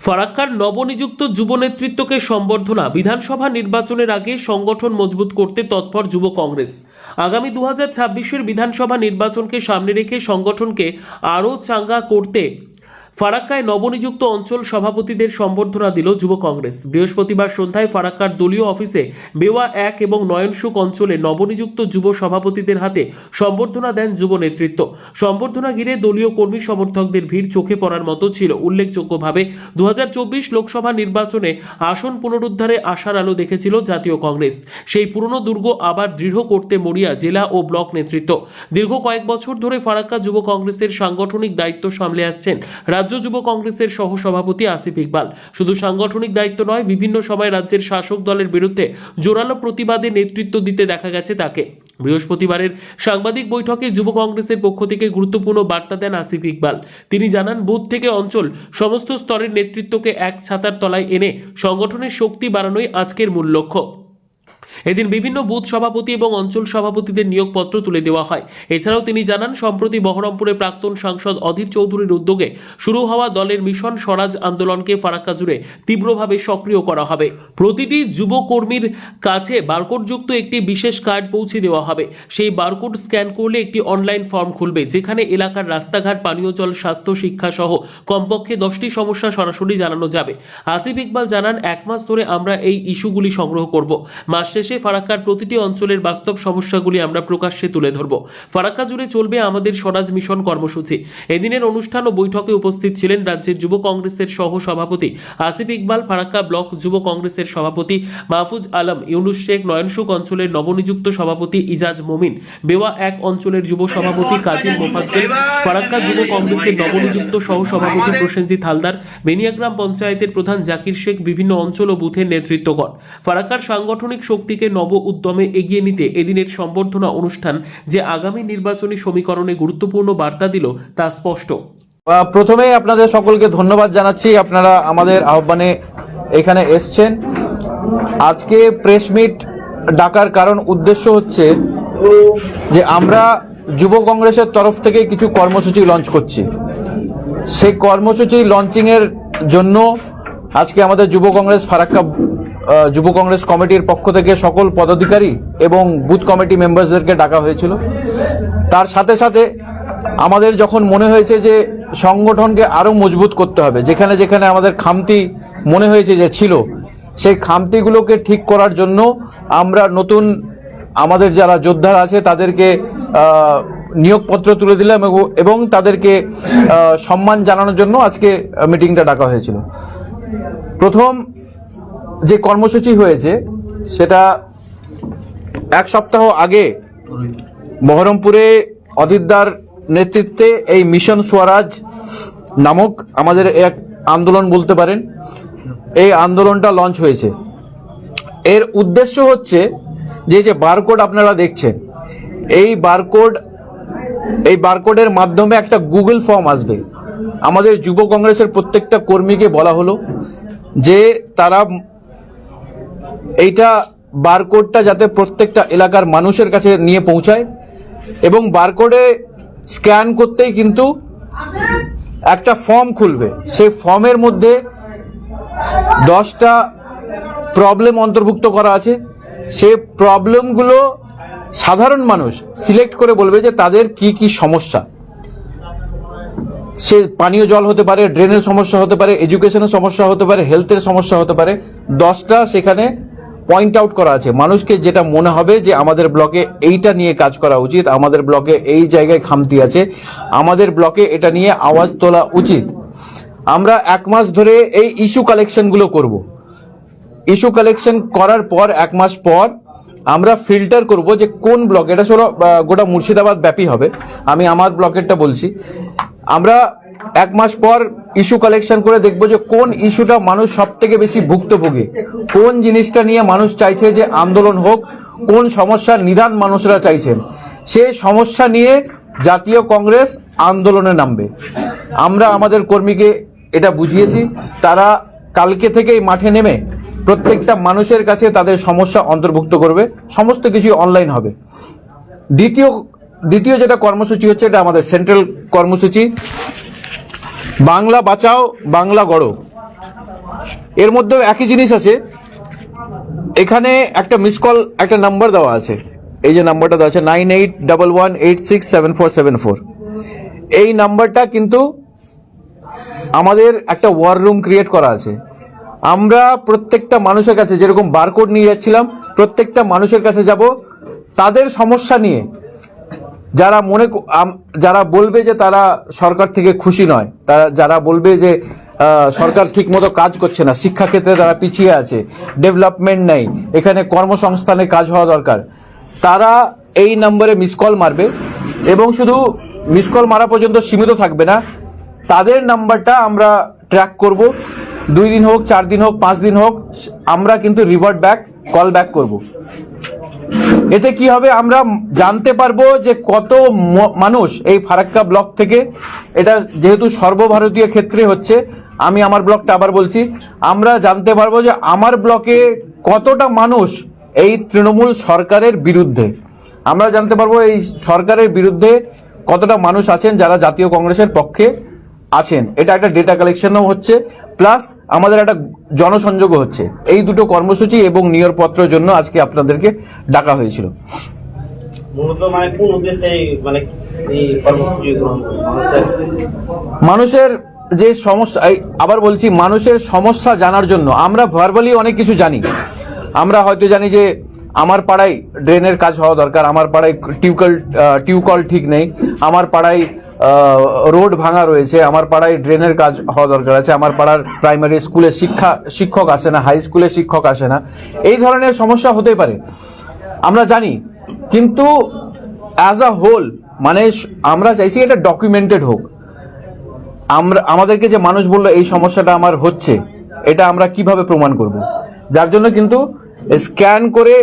ফারাক্কার নবনিযুক্ত যুব নেতৃত্বকে সম্বর্ধনা বিধানসভা নির্বাচনের আগে সংগঠন মজবুত করতে তৎপর যুব কংগ্রেস। আগামী দু হাজার বিধানসভা নির্বাচনকে সামনে রেখে সংগঠনকে আরও চাঙ্গা করতে ফারাক্কায় নবনিযুক্ত অঞ্চল সভাপতিদের সম্বর্ধনা দিল যুব কংগ্রেস। বৃহস্পতিবার সন্ধ্যায় ফারাক্কার দলীয় অফিসে বেওয়া এক এবং নয়নসুক অঞ্চলে নবনিযুক্ত যুব সভাপতিদের হাতে সম্বর্ধনা দেন যুব নেতৃত্ব। সম্বর্ধনা ঘিরে দলীয় কর্মী সমর্থকদের ভিড় চোখে পড়ার মতো ছিল। উল্লেখযোগ্যভাবে দু হাজার চব্বিশ লোকসভা নির্বাচনে আসন পুনরুদ্ধারে আশার আলো দেখেছিল জাতীয় কংগ্রেস। সেই পুরনো দুর্গ আবার দৃঢ় করতে মরিয়া জেলা ও ব্লক নেতৃত্ব। দীর্ঘ কয়েক বছর ধরে ফারাক্কা যুব কংগ্রেসের সাংগঠনিক দায়িত্ব সামলে আসছেন রাজ্য যুব কংগ্রেসের সহসভাপতি আসিফ ইকবাল। শুধু সাংগঠনিক দায়িত্ব নয়, বিভিন্ন সময় রাজ্যের শাসক দলের বিরুদ্ধে জোরালো প্রতিবাদে নেতৃত্ব দিতে দেখা গেছে তাকে। বৃহস্পতিবারের সাংবাদিক বৈঠকে যুব কংগ্রেসের পক্ষ থেকে গুরুত্বপূর্ণ বার্তা দেন আসিফ ইকবাল। তিনি জানান, বুথ থেকে অঞ্চল, সমস্ত স্তরের নেতৃত্বকে এক ছাতার তলায় এনে সংগঠনের শক্তি বাড়ানোই আজকের মূল লক্ষ্য। এদিন বিভিন্ন বুথ সভাপতি এবং অঞ্চল সভাপতিদের নিয়োগপত্র তুলে দেওয়া হয়। এছাড়াও তিনি জানান, সম্প্রতি বহরমপুরে প্রাক্তন সাংসদ অধীর চৌধুরীর উদ্যোগে শুরু হওয়া দলের মিশন স্বরাজ আন্দোলনকে ফারাক্কা জুড়ে তীব্রভাবে সক্রিয় করা হবে। প্রতিটি যুব কর্মীর কাছে বারকোডযুক্ত একটি বিশেষ কার্ড পৌঁছে দেওয়া হবে। সেই বারকোড স্ক্যান করলে একটি অনলাইন ফর্ম খুলবে, যেখানে এলাকার রাস্তাঘাট, পানীয় জল, স্বাস্থ্য শিক্ষা সহ কমপক্ষে দশটি সমস্যা সরাসরি জানানো যাবে। আসিফ ইকবাল জানান, এক মাস ধরে আমরা এই ইস্যুগুলি সংগ্রহ করব। মাস শেষে ফারাক্কার প্রতিটি অঞ্চলের বাস্তব সমস্যাগুলি আমরা প্রকাশ্যে তুলে ধরব। ফারাক্কা জুড়ে চলবে আমাদের স্বরাজ মিশন কর্মসূচি। এদিনের অনুষ্ঠান ও বৈঠকে উপস্থিত ছিলেন রাজ্যের যুব কংগ্রেসের সহ সভাপতি আসিফ ইকবাল, ফারাক্কা ব্লক যুব কংগ্রেসের সভাপতি মাহফুজ আলম, ইউনুস শেখ নয়নসুক অঞ্চলের নবনিযুক্ত সভাপতি ইজাজ মমিন, বেওয়া এক অঞ্চলের যুব সভাপতি কাজী মোফাজ্জেল, ফারাক্কা যুব কংগ্রেসের নবনিযুক্ত সহ সভাপতি প্রসেনজিৎ হালদার, বেনিয়াগ্রাম পঞ্চায়েতের প্রধান জাকির শেখ বিভিন্ন অঞ্চল ও বুথের নেতৃত্বগণ। ফারাক্কার সাংগঠনিক শক্তিকে নব উদ্যমে এগিয়ে নিতে এদিনের সম্বর্ধনা অনুষ্ঠান যে আগামী নির্বাচনী সমীকরণে গুরুত্বপূর্ণ বার্তা দিল তা স্পষ্ট। আহ, প্রথমেই আপনাদের সকলকে ধন্যবাদ জানাচ্ছি। আপনারা আমাদের আহ্বানে এখানে এসছেন। আজকে প্রেস মিট ডাকার কারণ উদ্দেশ্য হচ্ছে যে আমরা যুব কংগ্রেসের তরফ থেকে কিছু কর্মসূচি লঞ্চ করছি। সেই কর্মসূচি লঞ্চিংয়ের জন্য আজকে আমাদের যুব কংগ্রেস ফারাক্কা যুব কংগ্রেস কমিটির পক্ষ থেকে সকল পদাধিকারী এবং বুথ কমিটি মেম্বার্সদেরকে ডাকা হয়েছিল। তার সাথে সাথে আমাদের যখন মনে হয়েছে যে সংগঠনকে আরও মজবুত করতে হবে, যেখানে যেখানে আমাদের খামতি মনে হয়েছে যে ছিল, সেই খামতিগুলোকে ঠিক করার জন্য আমরা নতুন আমাদের যারা যোদ্ধারা আছে তাদেরকে নিয়োগপত্র তুলে দিলাম এবং- তাদেরকে সম্মান জানানোর জন্য আজকে মিটিংটা ডাকা হয়েছিল। প্রথম যে কর্মসূচি হয়েছে, সেটা এক সপ্তাহ আগে বহরমপুরে অদিতদার নেতৃত্বে এই মিশন স্বরাজ নামক আমাদের এক আন্দোলন বলতে পারেন, এই আন্দোলনটা লঞ্চ হয়েছে। এর উদ্দেশ্য হচ্ছে যে যে বারকোড আপনারা দেখছেন, এই বারকোড এই বারকোডের মাধ্যমে একটা গুগল ফর্ম আসবে। আমাদের যুব কংগ্রেসের প্রত্যেকটা কর্মীকে বলা হলো যে, তারা এইটা বারকোডটা যাতে প্রত্যেকটা এলাকার মানুষের কাছে নিয়ে পৌঁছায় এবং বারকোডে স্ক্যান করতেই কিন্তু একটা ফর্ম খুলবে। সেই ফর্মের মধ্যে দশটা প্রবলেম অন্তর্ভুক্ত করা আছে। সে প্রবলেমগুলো সাধারণ মানুষ সিলেক্ট করে বলবে যে তাদের কি কি সমস্যা। সে পানীয় জল হতে পারে, ড্রেনের সমস্যা হতে পারে, এডুকেশনের সমস্যা হতে পারে, হেলথের সমস্যা হতে পারে। দশটা সেখানে পয়েন্ট আউট করা আছে। মানুষকে যেটা মনে হবে যে আমাদের ব্লকে এইটা নিয়ে কাজ করা উচিত আমাদের ব্লকে এই জায়গায় খামতি আছে আমাদের ব্লকে এটা নিয়ে আওয়াজ তোলা উচিত। আমরা এক মাস ধরে এই ইস্যু কালেকশনগুলো করব। ইস্যু কালেকশন করার পর এক মাস পর আমরা ফিল্টার করব যে কোন ব্লক এটা আহ, গোটা মুর্শিদাবাদ ব্যাপী হবে। আমি আমার ব্লকেরটা বলছি। আমরা এক মাস পর ইস্যু কালেকশন করে দেখব যে কোন ইস্যুটা মানুষ সব থেকে বেশি ভুক্তভোগী। কোন জিনিসটা নিয়ে মানুষ চাইছে যে আন্দোলন হোক, কোন সমস্যার নিদান মানুষরা চাইছেন। সেই সমস্যা নিয়ে জাতীয় কংগ্রেস আন্দোলনে নামবে। আমরা আমাদের কর্মীকে এটা বুঝিয়েছি, তারা কালকে থেকেই মাঠে নেমে প্রত্যেকটা মানুষের কাছে তাদের সমস্যা অন্তর্ভুক্ত করবে, সমস্ত কিছু অনলাইন হবে। দ্বিতীয় দ্বিতীয় যেটা কর্মসূচি হচ্ছে এটা আমাদের সেন্ট্রাল কর্মসূচি। বাংলা বাঁচাও, বাংলা গড়ো। এর মধ্যেও একই জিনিস আছে। এখানে একটা মিস কল একটা নাম্বার দেওয়া আছে। এই যে নাম্বারটা দেওয়া আছে nine eight double one eight six seven four seven four এই নাম্বারটা কিন্তু আমাদের একটা ওয়ার রুম ক্রিয়েট করা আছে। আমরা প্রত্যেকটা মানুষের কাছে যেরকম বারকোড নিয়ে যাচ্ছিলাম, প্রত্যেকটা মানুষের কাছে যাব, তাদের সমস্যা নিয়ে যারা মনে যারা বলবে যে তারা সরকার থেকে খুশি নয়, তারা যারা বলবে যে সরকার ঠিকমতো কাজ করছে না, শিক্ষাক্ষেত্রে তারা পিছিয়ে আছে, ডেভেলপমেন্ট নেই, এখানে কর্মসংস্থানে কাজ হওয়া দরকার, তারা এই নম্বরে মিস কল মারবে এবং শুধু মিস কল মারা পর্যন্ত সীমিত থাকবে না, তাদের নাম্বারটা আমরা ট্র্যাক করব, দুই দিন হোক, চার দিন হোক, পাঁচ দিন হোক, আমরা কিন্তু রিভার্ট ব্যাক কল ব্যাক করব। এতে কি হবে? আমরা জানতে পারব যে কত মানুষ এই ফারাক্কা ব্লক থেকে, এটা যেহেতু সর্বভারতীয় ক্ষেত্রে হচ্ছে, আমি আমার ব্লকটা আবার বলছি, আমরা জানতে পারব যে আমার ব্লকে কতটা মানুষ এই তৃণমূল সরকারের বিরুদ্ধে। আমরা জানতে পারব এই সরকারের বিরুদ্ধে কতটা মানুষ আছেন যারা জাতীয় কংগ্রেসের পক্ষে আছেন। এটা একটা ডেটা কালেকশনও হচ্ছে। প্লাস আমাদের একটা জনসংযোগও হচ্ছে। এই দুটো কর্মসূচি এবং নিয়োগপত্রের জন্য আজকে আপনাদেরকে ডাকা হয়েছিল। মানে মানে? মানুষের যে সমস্যা আবার বলছি মানুষের সমস্যা জানার জন্য। আমরা ভার্বালি অনেক কিছু জানি। আমরা হয়তো জানি যে আমার পাড়ায় ড্রেনের কাজ হওয়া দরকার আমার পাড়ায় টিউকল টিউকল ঠিক নেই আমার পাড়ায় রোড ভাঙা রয়েছে, আমার পাড়ায় ড্রেনের কাজ হওয়া দরকার আছে, আমার পাড়ার প্রাইমারি স্কুলে শিক্ষা, শিক্ষক আসে না হাই স্কুলে শিক্ষক আসে না। এই ধরনের সমস্যা হতে পারে। আমরা জানি, কিন্তু অ্যাজ আ হোল মানে আমরা চাইছি এটা ডকুমেন্টেড হোক। আমরা, আমাদেরকে যে মানুষ বলল, এই সমস্যাটা আমার হচ্ছে, এটা আমরা কীভাবে প্রমাণ করব? যার জন্য কিন্তু স্ক্যান করে